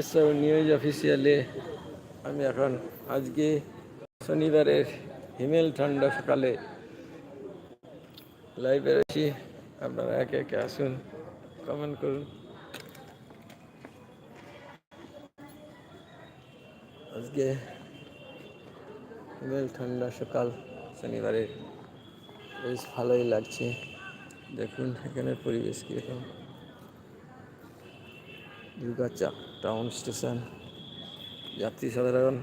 এসব নিউজ অফিসিয়ালে আমি এখন আজকে শনিবারের হিমেল ঠান্ডা সকালে লাইভে আছি। আপনারা একে একে আসুন কমেন্ট করুন। আজকে হিমেল ঠান্ডা সকাল শনিবারের বেশ ভালোই লাগছে। দেখুন এখানের পরিবেশ কীরকম। দুর্গাচক টাউন স্টেশন যাত্রী সাধারণ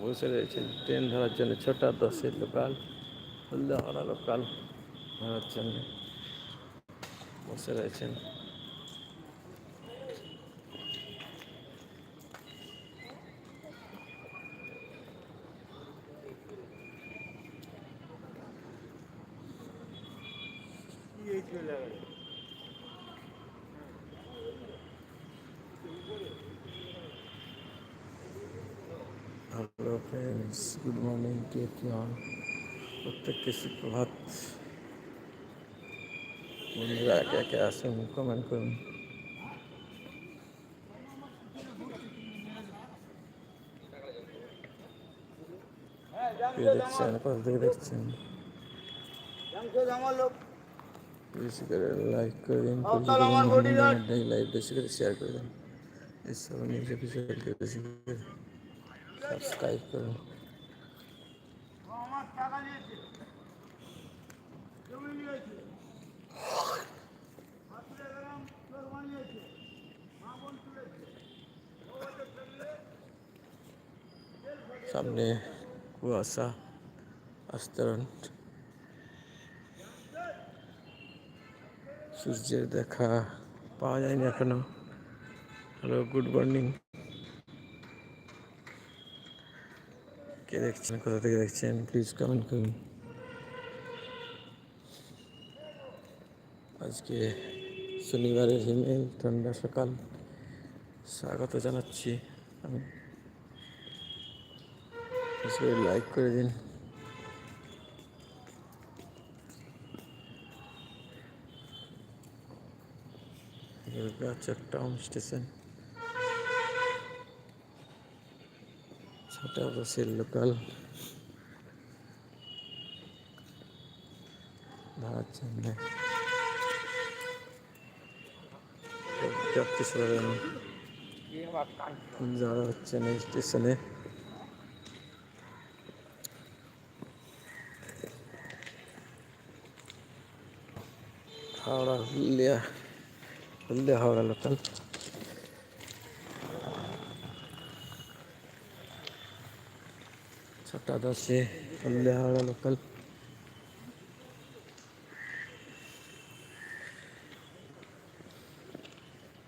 বসে রয়েছেন ট্রেন ধরার জন্য ছটা দশের লোকাল, হলদাহারা লোকাল ধরার জন্য। বসে রয়েছেন। হ্যালো ফ্রেন্ডস গুড মর্নিং কে কেমন প্রত্যেককে সুপ্রভাত বন্ধুরা একে একে আসুন কমেন্ট করুন। কে দেখছেন কোথা থেকে দেখছেন। বেশি করে লাইক করে দিন লাইভ বেশি করে শেয়ার করে দিন এসব নিউজ এপিসোডকে বেশি করে সাবস্ক্রাইব করুন। সামনে কুয়াশা আস্তরণ সূর্যের দেখা পাওয়া যায়নি এখনও হ্যালো গুড মর্নিং কে দেখছেন? কোথা থেকে দেখছেন? প্লিজ কমেন্ট করুন। আজকে শনিবারের হিমেল, ঠান্ডা সকাল। স্বাগত জানাচ্ছি আমি। লাইক করে দিন। দুর্গাচক টাউন স্টেশন ছটা বাসের লোকাল ধরার জন্য না স্টেশনে হাওড়া হলদিয়া। হলদিয়া হাওড়া লোকাল ছটা দশে হলদিয়া হাওড়া লোকাল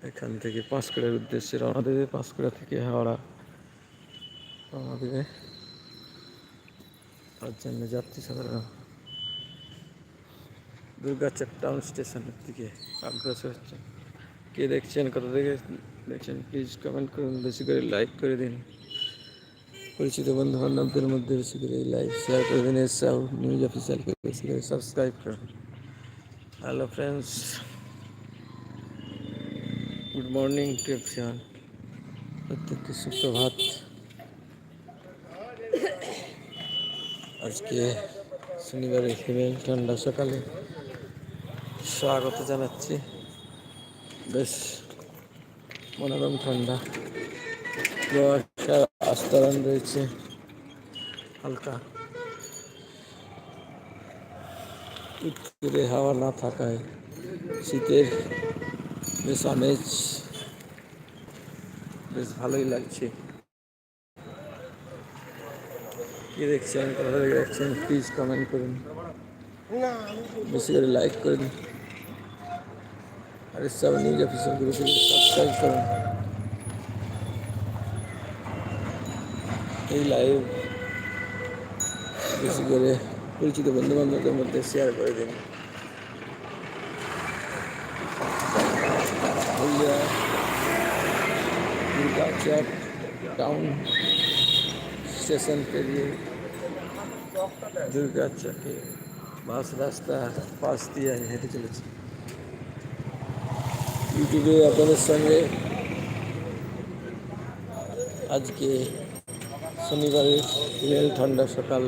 এখান থেকে পাঁশকুড়ার উদ্দেশ্যে রওনা দেবে পাঁশকুড়া থেকে হাওড়া রওনা দেবে তার জন্য যাত্রী সাধারণ দুর্গাচক টাউন স্টেশনের দিকে অগ্রসর হচ্ছে কে দেখছেন কোথা থেকে দেখছেন প্লিজ কমেন্ট করুন, বেশি করে লাইক করে দিন। পরিচিত বন্ধু বান্ধবদের মধ্যে বেশি করে লাইক শেয়ার করে দিন এসব নিউজ অফিসিয়ালকে বেশি করে সাবস্ক্রাইব করুন। Hello friends good morning to everyone প্রত্যেককে সুপ্রভাত। আজকে শনিবারে হিমেল ঠান্ডা সকালে স্বাগত জানাচ্ছি। বেশ মনোরম ঠান্ডা। আস্তরণ রয়েছে। হালকা। উত্তরে হাওয়া না থাকায় শীতের বেশ আমেজ, বেশ ভালোই লাগছে। কি দেখছেন, কোথা দেখছেন প্লিজ কমেন্ট করুন। বেশি করে লাইক করে দিন আর সব নিউজ বেশি করে সাবস্ক্রাইব করুন। এই লাইভ বেশি করে পরিচিত বন্ধু বান্ধবদের মধ্যে শেয়ার করে দিন হলদিয়া দুর্গাচক টাউন স্টেশন পেরিয়ে দুর্গাচকে বাস রাস্তা পাশ দিয়ে আমি হেঁটে চলেছি ইউটিউবে আপনাদের সঙ্গে আজকে শনিবারের দিনের ঠান্ডা সকাল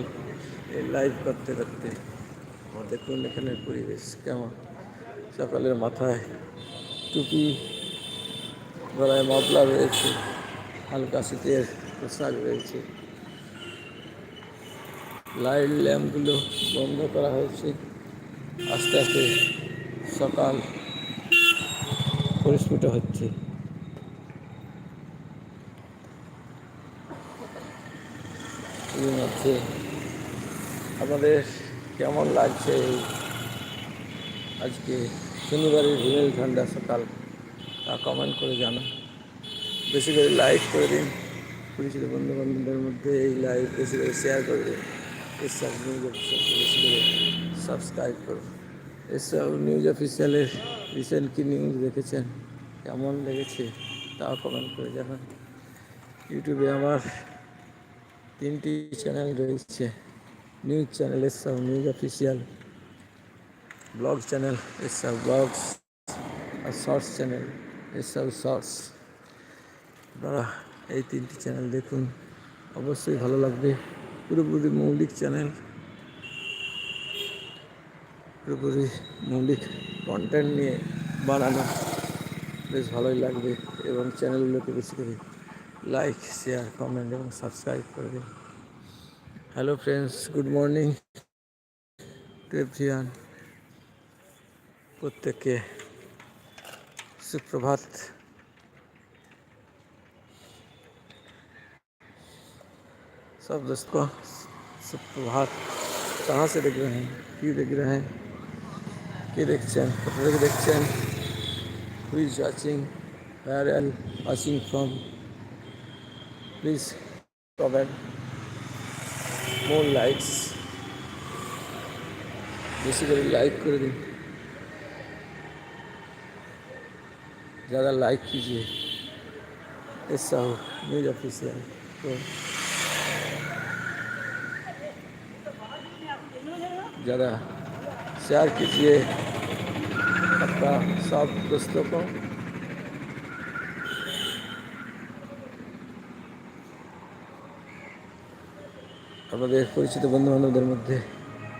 লাইভ করতে করতে। দেখুন এখানের পরিবেশ কেমন। সকালের মাথায় টুপি, গলায় মাপলা রয়েছে, হালকা শীতের পোশাক রয়েছে। লাইট ল্যাম্পগুলো বন্ধ করা হয়েছে। আস্তে আস্তে সকাল পরিস্ফুট হচ্ছে। এর মধ্যে আমাদের কেমন লাগছে এই আজকে শনিবারের হিমেল ঠান্ডা সকাল? তা কমেন্ট করে জানান। বেশি করে লাইক করে দিন। পরিচিত বন্ধু বান্ধবদের মধ্যে এই লাইভ বেশি করে শেয়ার করে দিন। এসব নিউজ অফিসিয়ালকে বেশি করে সাবস্ক্রাইব করুন। এসব নিউজ অফিসিয়ালের রিসেন্ট কী নিউজ দেখেছেন? কেমন লেগেছে? তাও কমেন্ট করে জানান। ইউটিউবে আমার তিনটি চ্যানেল রয়েছে। নিউজ চ্যানেল এসব নিউজ অফিসিয়াল, ব্লগ চ্যানেল এসব ব্লগস, আর শর্টস চ্যানেল এসব শর্টস। আপনারা এই তিনটি চ্যানেল দেখুন। অবশ্যই ভালো লাগবে। পুরোপুরি মৌলিক চ্যানেল। পুরোপুরি মৌলিক কন্টেন্ট নিয়ে বানানো। বেশ ভালোই লাগবে এবং চ্যানেলগুলোকে বেশি করে লাইক শেয়ার কমেন্ট এবং সাবস্ক্রাইব করে দিন hello friends good morning to everyone প্রত্যেককে सुप्रभात सब दोस्तों सुप्रभात कहाँ से देख रहे हैं কি দেখ रहे हैं কি দেখছেন কোথা থেকে দেখছেন who is watching where are you watching from please comment. More likes. Basically, like कर दें। ज़्यादा लाइक कीजिए। ऐसा हो न्यूज़ ऑफिसियल तो ज़्यादा शेयर कीजिए अपना सब दोस्तों को। আপনাদের পরিচিত বন্ধু বান্ধবদের মধ্যে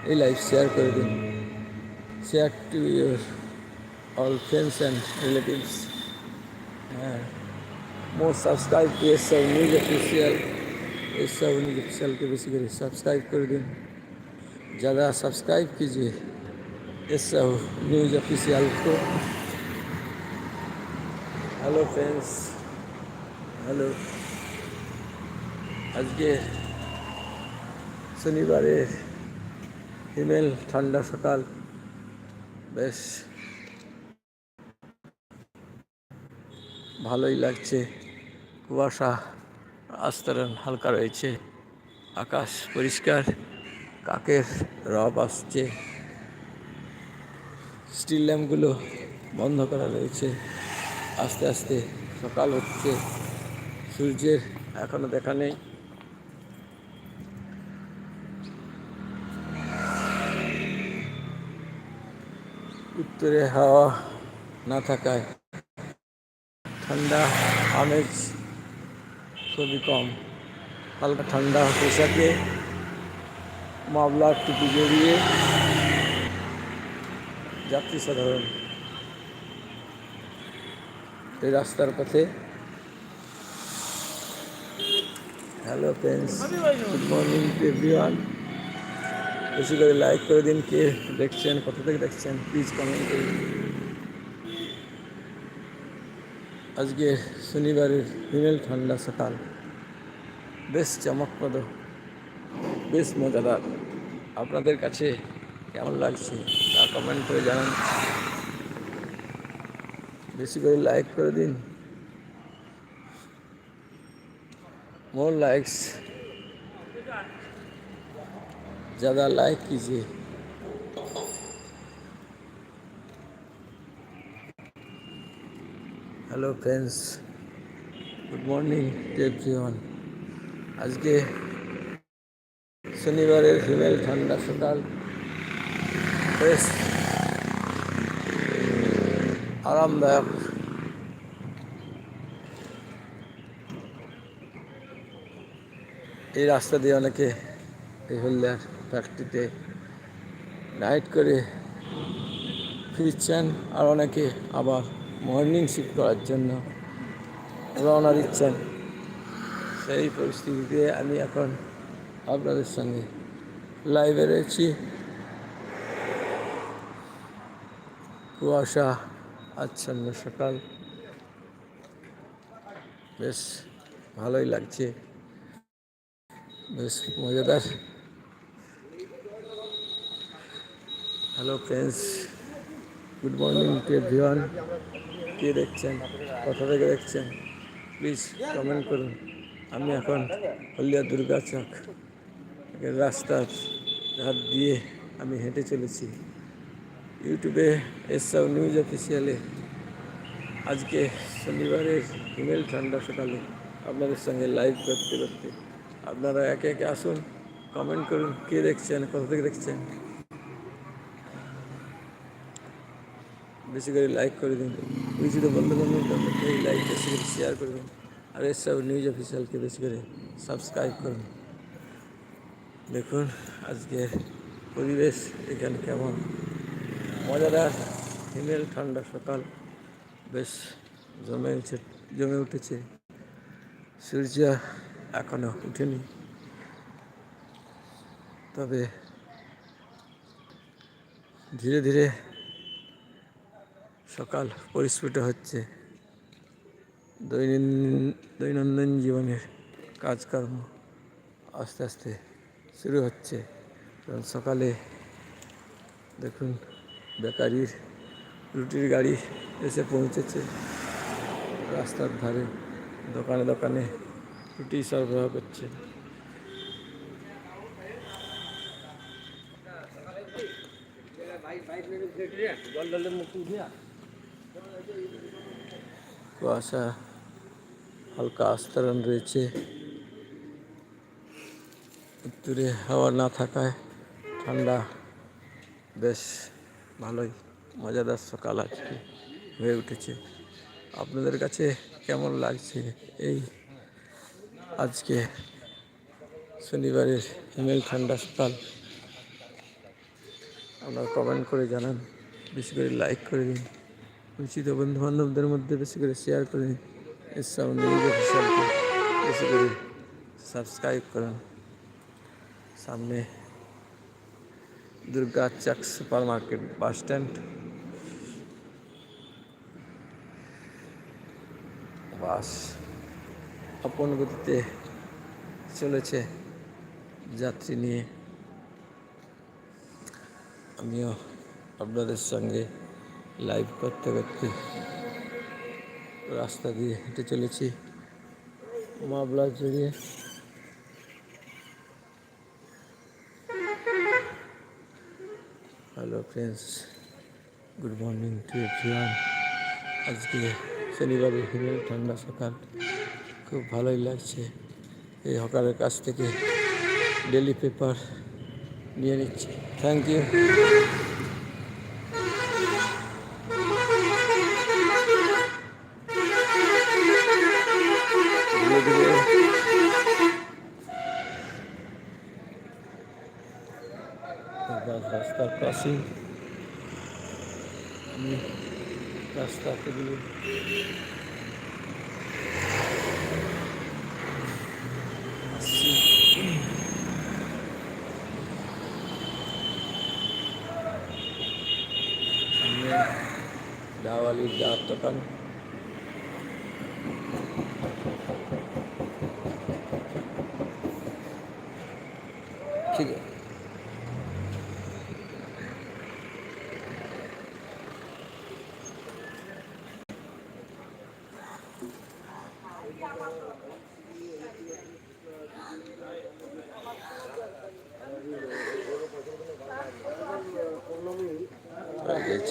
এই লাইভ শেয়ার করে দিন share to your all friends and relatives. Uh, more subscribe to এসব নিউজ অফিসিয়াল एसब न्यूज ऑफिशियल के बेसी करे सब्सक्राइब कर दिन ज़्यादा सब्सक्राइब कीजिए एसब न्यूज ऑफिशियल को हेलो फ्रेंड्स हेलो আজকে শনিবারের হিমেল, ঠান্ডা সকাল, বেশ ভালোই লাগছে। কুয়াশা, আস্তরণ হালকা রয়েছে, আকাশ পরিষ্কার, কাকের রব আসছে। স্টিল ল্যাম্পগুলো বন্ধ করা রয়েছে, আস্তে আস্তে সকাল হচ্ছে, সূর্যের এখনও দেখা নেই। উত্তরে হাওয়া না থাকায় ঠান্ডা, আমেজ খুবই কম। হালকা ঠান্ডা পোশাকে মামলার টুপি জড়িয়ে যাত্রী সাধারণ। এই রাস্তার পথে hello friends, good morning, everyone. বেশি করে লাইক করে দিন কে দেখছেন, কোথা থেকে দেখছেন প্লিজ কমেন্ট করে দিন। আজকে শনিবারের হিমেল ঠান্ডা সকাল। বেশ চমকপ্রদ, বেশ মজাদার। আপনাদের কাছে কেমন লাগছে তা কমেন্ট করে জানান। বেশি করে লাইক করে দিন। মোর লাইকস ज़्यादा लाइक कीजिए hello friends good morning to everyone আজকে শনিবারের হিমেল ঠান্ডা সকাল বেশ আরামদায়ক এই রাস্তা দিয়ে অনেকে এই হলদিয়ার ফ্যাক্টরিতে নাইট করে ফিরছেন আর অনেকে আবার মর্নিং শিফট করার জন্য রওনা দিচ্ছেন। সেই পরিস্থিতিতে আমি এখন আপনাদের সঙ্গে লাইভে রয়েছি। কুয়াশা, আচ্ছন্ন সকাল। বেশ ভালোই লাগছে। বেশ মজাদার। Hello friends good morning to everyone কে দেখছেন? কোথা থেকে দেখছেন? প্লিজ কমেন্ট করুন। আমি এখন হলদিয়া দুর্গা চক রাস্তার ধার দিয়ে আমি হেঁটে চলেছি। ইউটিউবে এসব নিউজ অফিসিয়ালে। আজকে শনিবারের হিমেল ঠান্ডা সকালে আপনাদের সঙ্গে লাইভ করতে করতে। আপনারা একে একে আসুন কমেন্ট করুন, কে দেখছেন, কোথা থেকে দেখছেন? বেশি করে লাইক করে দিন পরিচিত বন্ধু বান্ধবদের এই লাইক বেশি করে শেয়ার করে দিন। আর এসব নিউজ অফিসিয়ালকে বেশি করে সাবস্ক্রাইব করুন। দেখুন আজকে পরিবেশ এখানে কেমন। মজাদার, হিমেল, ঠান্ডা সকাল। বেশ জমে উঠে জমে উঠেছে। সূর্য এখনও উঠেনি। তবে ধীরে ধীরে সকাল পরিস্ফুট হচ্ছে। দৈনন্দিন দৈনন্দিন জীবনের কাজকর্ম আস্তে আস্তে শুরু হচ্ছে। কারণ সকালে দেখুন বেকারির, রুটির গাড়ি এসে পৌঁছেছে। রাস্তার ধারে দোকানে দোকানে রুটি সরবরাহ করছে। কুয়াশা হালকা আস্তরণ রয়েছে। উত্তরে হাওয়া না থাকায় ঠান্ডা। বেশ ভালোই, মজাদার সকাল আজকে হয়ে উঠেছে। আপনাদের কাছে কেমন লাগছে এই আজকে শনিবারের হিমেল ঠান্ডা সকাল? আপনারা কমেন্ট করে জানান, বেশি করে লাইক করে দিন। পরিচিত বন্ধু বান্ধবদের মধ্যে বেশি করে শেয়ার করে নিউজ অফিসিয়ালকে বেশি করে সাবস্ক্রাইব করুন সামনে Durgachak supermarket bus stand bus আপন গতিতে চলেছে যাত্রী নিয়ে। আমিও আপনাদের সঙ্গে লাইভ করতে করতে রাস্তা দিয়ে হেঁটে চলেছি মাবলা জড়িয়ে। Hello friends good morning to everyone আজকে শনিবারে হিমেল ঠান্ডা সকাল। খুব ভালোই লাগছে। এই হকারের কাছ থেকে ডেলি পেপার নিয়ে নিচ্ছি। থ্যাংক ইউ ধীরে ধীরে এবার রাস্তার ক্রসিং আমি রাস্তা পেরিয়ে আসছি সামনে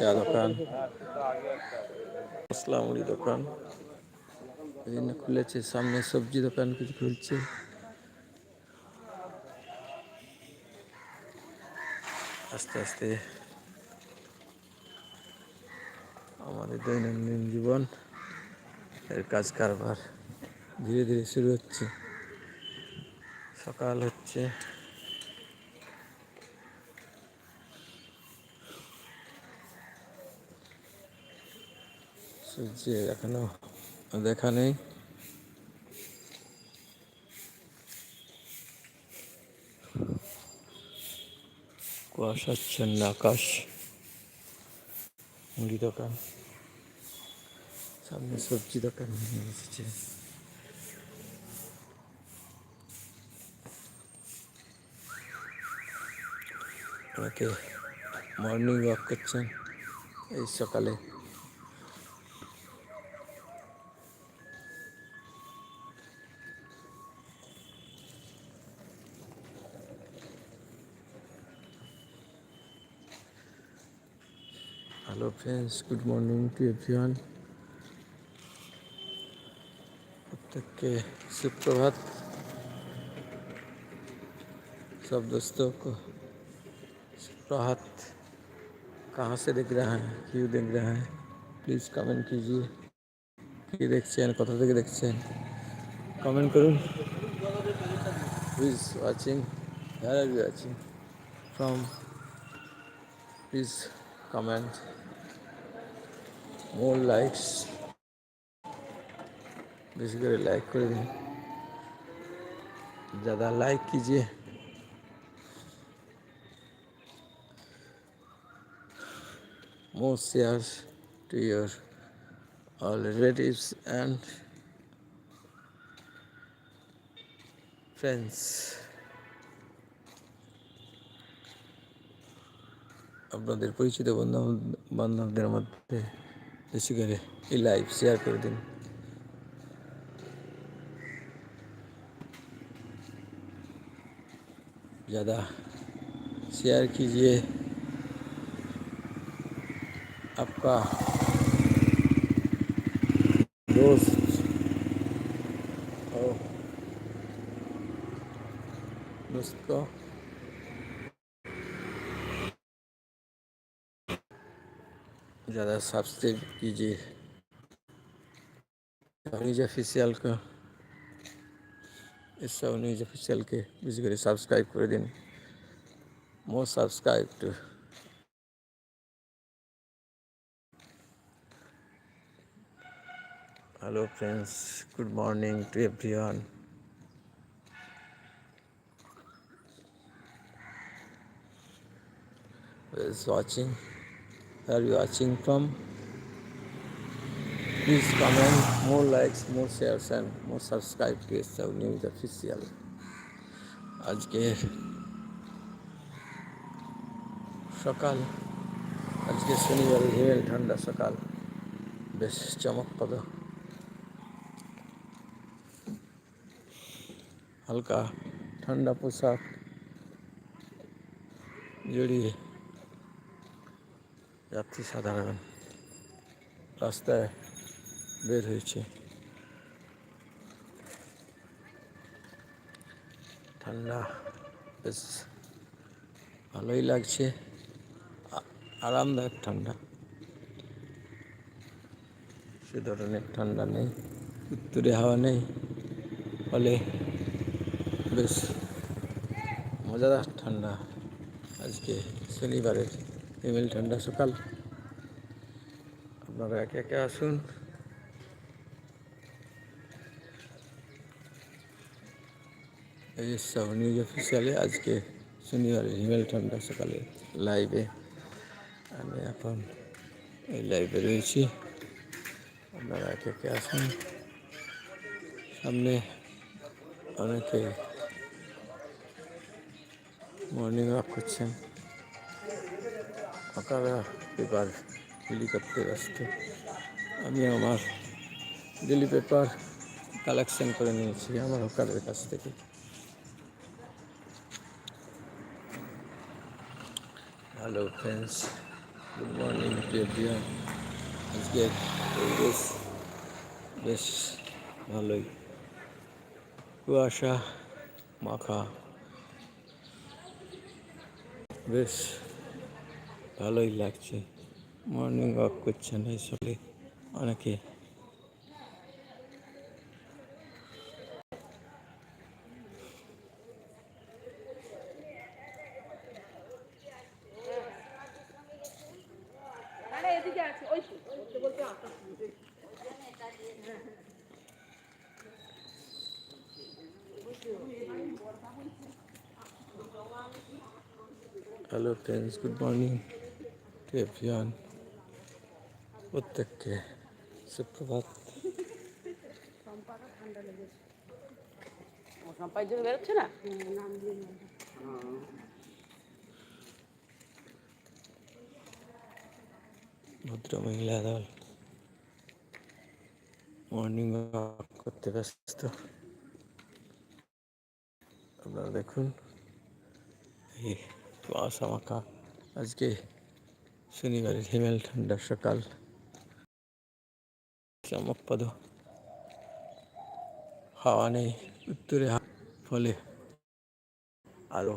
চা দোকান। মশলা মুড়ি দোকান। এই জন্য খুলেছে, সামনে সবজি দোকান কিছু খুলছে। আস্তে আস্তে আমাদের দৈনন্দিন জীবন এর কাজ কারবার ধীরে ধীরে শুরু হচ্ছে। সকাল হচ্ছে। সূর্যের এখনও দেখা নেই। কুয়াশাচ্ছন্ন আকাশ, মুড়ি দোকান। সামনে সবজি দোকান নিয়ে এসেছে। অনেকে মর্নিং ওয়াক করছেন এই সকালে। hello friends good morning to everyone प्रत्येक के सुप्रभात सब दोस्तों को सुप्रभात कहाँ से देख रहे हैं क्यों देख रहे हैं প্লিজ কমেন্ট कीजिए কি দেখছেন কোথা থেকে দেখছেন কমেন্ট করুন please watching here are watching from please comment more likes बेसी करे लाइक कर दें ज़्यादा लाइक कीजिए more shares to your all relatives and friends আপনাদের পরিচিত বন্ধু বান্ধবদের মধ্যে इसी करें ये लाइव शेयर कर दिन ज़्यादा शेयर कीजिए आपका दोस्त और ज़्यादा सब्सक्राइब कीजिए। न्यूज़ ऑफिशियल का। इस सब न्यूज़ ऑफिशियल के बीच करिए सब्सक्राइब कर दिन most subscribe to hello friends good morning to everyone is watching? where you watching from please comment more likes more shares and more subscribe to SW News Official আজকে সকাল আজকে শনিবার হিমেল ঠান্ডা সকাল বেশ চমকপ্রদ হালকা ঠান্ডা পোশাক জড়িয়ে যাত্রী সাধারণ। রাস্তায় বের হয়েছে। ঠান্ডা, বেশ ভালোই লাগছে। আরামদায়ক ঠান্ডা। সে ধরনের ঠান্ডা নেই, উত্তরে হাওয়া নেই। ফলে বেশ মজাদার ঠান্ডা আজকে শনিবারের। হিমেল ঠান্ডা সকাল। আপনারা একে একে আসুন। এই সব নিউজ অফিসিয়ালে আজকে শনিবার হিমেল ঠান্ডা সকালে লাইভে আমি এখন এই লাইভে রয়েছি। আপনারা একে একে আসুন। সামনে অনেকে মর্নিং ওয়াক করছেন। ফাঁকারা পেপার বিলি করতে ব্যস্ত আমি আমার ডেলি পেপার কালেকশন করে নিয়েছি আমার হকারের কাছ থেকে। Hello friends, good morning everyone আজকে পরিবেশ বেশ ভালোই। কুয়াশা, মাখা। বেশ ভালোই লাগছে মর্নিং ওয়াক করছেন আসলে অনেকে Hello friends, good morning. To everyone প্রত্যেককে সুপ্রভাত সম্পাই জন্য বেরোচ্ছে না ভদ্র মহিলা দল মর্নিং ওয়াক করতে ব্যস্ত আপনারা দেখুন এই কুয়াশা মাখা আজকে শনিবারের হিমেল ঠান্ডা সকাল। চমকপদ হাওয়া নেই, উত্তরে ফলে আরও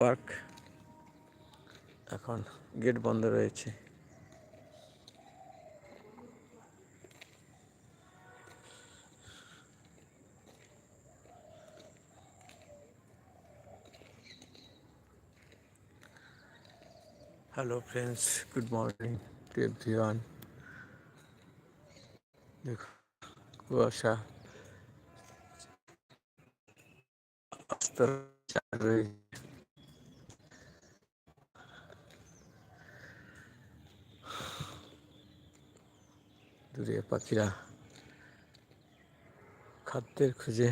পার্ক। এখন গেট বন্ধ রয়েছে। Hello friends good morning everyone দেখো কুয়াশা দূরে পাখিরা খাদ্যের খুঁজে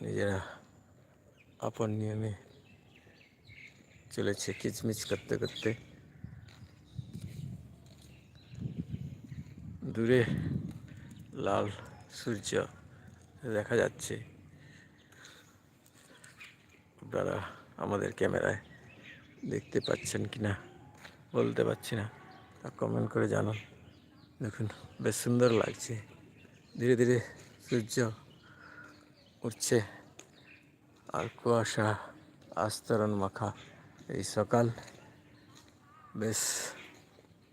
নিজেরা আপন নিয়মে চলেছে কিচমিচ করতে করতে। দূরে লাল সূর্য দেখা যাচ্ছে। আপনারা আমাদের ক্যামেরায় দেখতে পাচ্ছেন কি না বলতে পারছি না। তা কমেন্ট করে জানান। দেখুন, বেশ সুন্দর লাগছে। ধীরে ধীরে সূর্য উঠছে। আর কুয়াশা, আস্তরণ মাখা। এই সকাল বেশ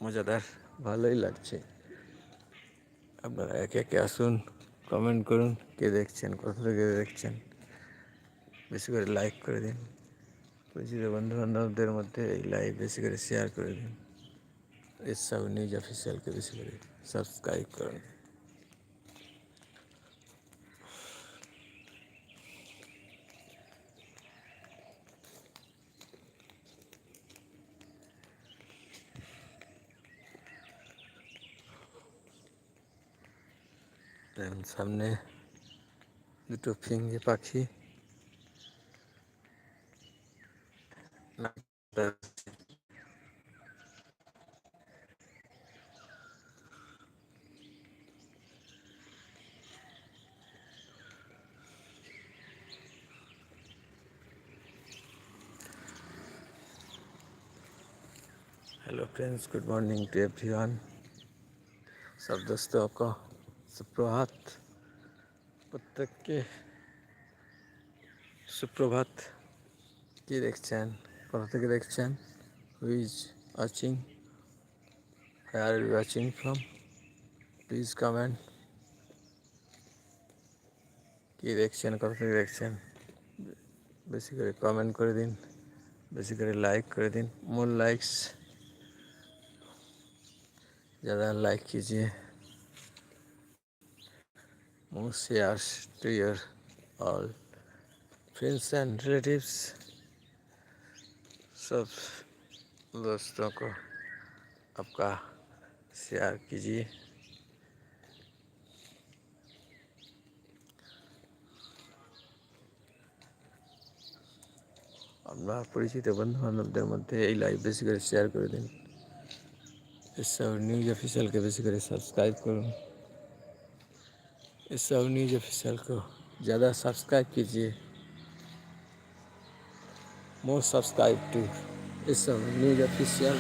মজাদার, ভালোই লাগছে। আপনারা একে একে আসুন কমেন্ট করুন, কে দেখছেন কোথা থেকে দেখছেন। বেশি করে লাইক করে দিন। পরিচিত বন্ধু বান্ধবদের মধ্যে এই লাইভ বেশি করে শেয়ার করে দিন। এসব নিউজ অফিসিয়ালকে বেশি করে সাবস্ক্রাইব করুন। সামনে দুটো ফিঙ্গে পাখি hello friends good morning to everyone सब दोस्तों को सुप्रभात প্রত্যেককে সুপ্রভাত কি দেখছেন কোথা থেকে দেখছেন who is watching are you watching from please comment কি দেখছেন কোথা থেকে দেখছেন বেশি করে কমেন্ট করে দিন বেশি করে লাইক করে दिन मोर लाइक्स ज़्यादा लाइक कीजिए more shares to your all friends and relatives सब दोस्तों को आपका शेयर कीजिए আপনার পরিচিত বন্ধু বান্ধবদের মধ্যে এই লাইভ বেশি করে শেয়ার করে দিন এসব নিউজ অফিসিয়ালকে বেশি করে সাবস্ক্রাইব করুন इस सब न्यूज़ ऑफिशियल को ज़्यादा सब्सक्राइब कीजिए। मोर सब्सक्राइब टू इस सब news official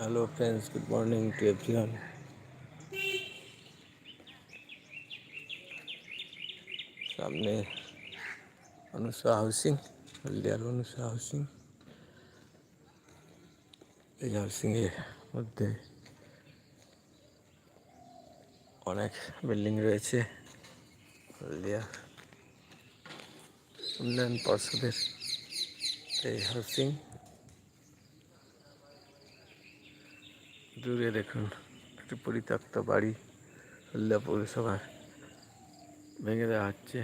hello friends good morning to everyone सामने अनुषा हाउसिंग हल्दियार अनुषा हाउसिंग। এই হাউসিংয়ের মধ্যে অনেক বিল্ডিং রয়েছে। হলদিয়া উন্নয়ন পর্ষদের এই হাউসিং। দূরে দেখুন একটি পরিত্যক্ত বাড়ি হল্লা পৌরসভার ভেঙে দেওয়া হচ্ছে।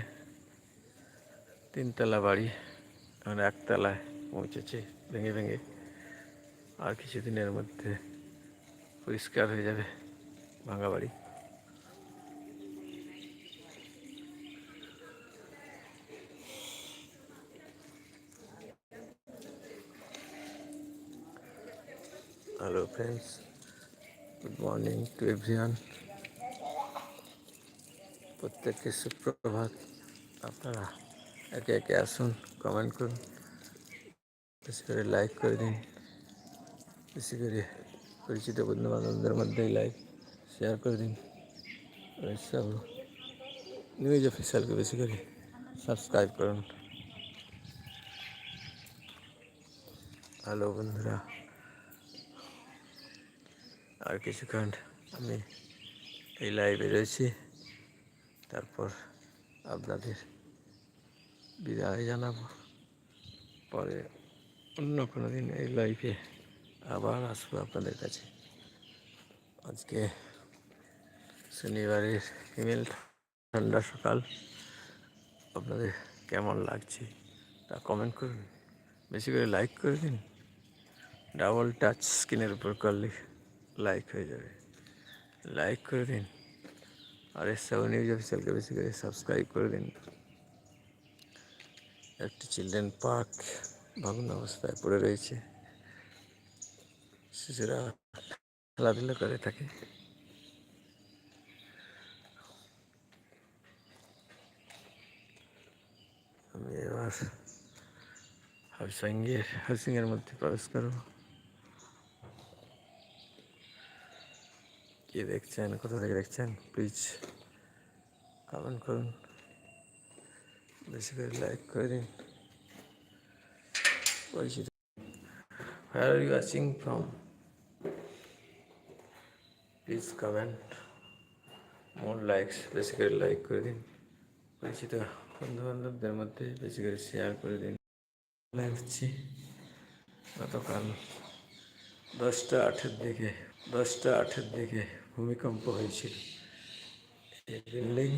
তিনতলা বাড়ি। এখন একতলায় পৌঁছেছে ভেঙে ভেঙে। আর কিছুদিনের মধ্যে পরিষ্কার হয়ে যাবে ভাঙা বাড়ি। Hello friends good morning to everyone প্রত্যেককে সুপ্রভাত। আপনারা একে একে আসুন কমেন্ট করুন। বেশি করে লাইক করে দিন। বেশি করে পরিচিত বন্ধু বান্ধবদের মধ্যে লাইক শেয়ার করে দিন। সব নিউজ অফিসিয়ালকে বেশি করে সাবস্ক্রাইব করুন। হ্যালো বন্ধুরা। আর কিছুক্ষণ আমি এই লাইভে রয়েছি। তারপর আপনাদের বিদায় জানাব। পরে অন্য কোনো দিন এই লাইফে আবার আসব আপনাদের কাছে। আজকে শনিবারের হিমেল ঠান্ডা সকাল। আপনাদের কেমন লাগছে তা কমেন্ট করুন। বেশি করে লাইক করে দিন। ডাবল টাচ স্ক্রিনের উপর করলে লাইক হয়ে যাবে। লাইক করে দিন। আর এস সেভেন নিউজ অফিসিয়ালকে বেশি করে সাবস্ক্রাইব করে দিন। একটি চিলড্রেন পার্ক ভগ্ন অবস্থায় পড়ে রয়েছে। শিশুরা খেলাধুলা করে থাকে আমি এবার হাউসিংয়ের হাউসিংয়ের মধ্যে প্রবেশ করব। কে দেখছেন? কোথা থেকে দেখছেন? প্লিজ কমেন্ট করুন। বেশি করে লাইক করে দিন। পরিচিত। Are you watching from please comment more likes বেশি করে লাইক করে দিন। পরিচিত বন্ধুবান্ধবদের মধ্যে বেশি করে শেয়ার করে দিন। লাগছি গতকাল দশটা আটের দিকে, দশটা আটের দিকে ভূমিকম্প হয়েছিল। এই বিল্ডিং